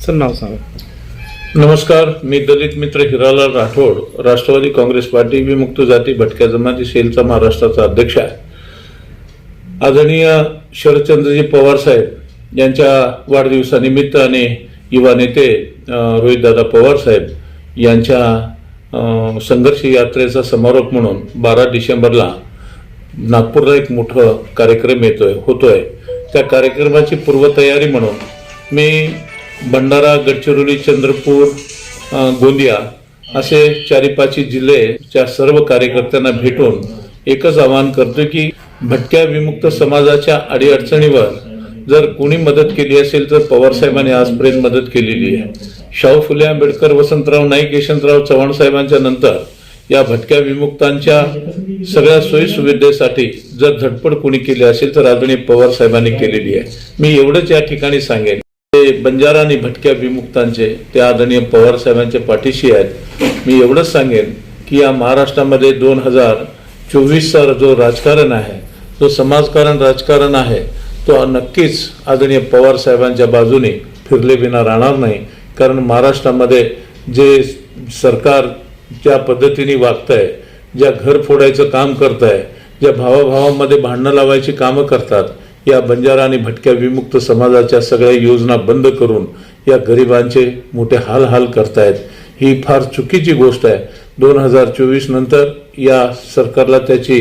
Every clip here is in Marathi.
सर नाव सांगा. नमस्कार मी दलित मित्र हिरालाल राठोड राष्ट्रवादी काँग्रेस पार्टी विमुक्त जाती भटक्या जमाती सेलचा महाराष्ट्राचा अध्यक्ष आहे. आदरणीय शरदचंद्रजी पवार साहेब यांच्या वाढदिवसानिमित्त आणि युवा नेते रोहितदादा पवार साहेब यांच्या संघर्ष यात्रेचा समारोप म्हणून बारा डिसेंबरला नागपूरला एक मोठं कार्यक्रम येतोय होतोय. त्या कार्यक्रमाची पूर्वतयारी म्हणून मी भंडारा गडचिरोली चंद्रपूर गोंदिया असे चारी पाचही जिल्ह्याच्या सर्व कार्यकर्त्यांना भेटून एकच आवाहन करतो की भटक्या विमुक्त समाजाच्या अडीअडचणीवर जर कोणी मदत केली असेल तर पवार साहेबांनी आजपर्यंत मदत केलेली आहे. शाहू फुले आंबेडकर वसंतराव नाईक यशवंतराव चव्हाण साहेबांच्या नंतर या भटक्या विमुक्तांच्या सगळ्या सोयी सुविधेसाठी जर धडपड कोणी केली असेल तर आदरणीय पवार साहेबांनी केलेली आहे. मी एवढंच या ठिकाणी सांगेन. ते बंजारा आणि भटक्या विमुक्तांचे ते आदरणीय पवार साहेबांच्या पाठीशी आहेत. मी एवढंच सांगेन की या महाराष्ट्रामध्ये दोन हजार चोवीसचा जो राजकारण आहे जो समाजकारण राजकारण आहे तो नक्कीच आदरणीय पवार साहेबांच्या बाजूने फिरले विना राहणार नाही. कारण महाराष्ट्रामध्ये जे सरकार ज्या पद्धतीने वागत आहे ज्या घर फोडायचं काम करत आहे ज्या भावाभावामध्ये भांडणं लावायची कामं करतात या बंजारा आणि भटक्या विमुक्त समाजाच्या सगळ्या योजना बंद करून या गरिबांचे मोठे हाल हाल करतायत. ही फार चुकीची गोष्ट आहे. दोन हजार चोवीस नंतर या सरकारला त्याची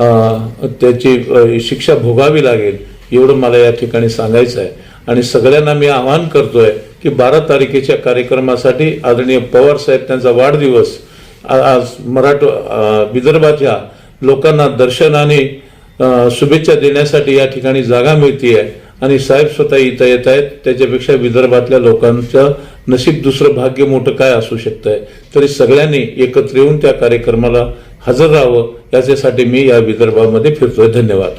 त्याची शिक्षा भोगावी लागेल एवढं मला या ठिकाणी सांगायचं आहे. आणि सगळ्यांना मी आवाहन करतोय की बारा तारखेच्या कार्यक्रमासाठी आदरणीय पवार साहेब त्यांचा वाढदिवस आज मराठ विदर्भाच्या लोकांना दर्शनाने आणि शुभेच्छा देण्यासाठी या ठिकाणी जागा मिळतीये. आणि साहेब स्वतः इथं येत आहेत त्याच्यापेक्षा विदर्भातल्या लोकांचं नशीब दुसरं भाग्य मोठं काय असू शकतंय? तरी सगळ्यांनी एकत्र येऊन त्या कार्यक्रमाला हजर राहावं. याच्यासाठी मी या विदर्भामध्ये फिरतोय. धन्यवाद.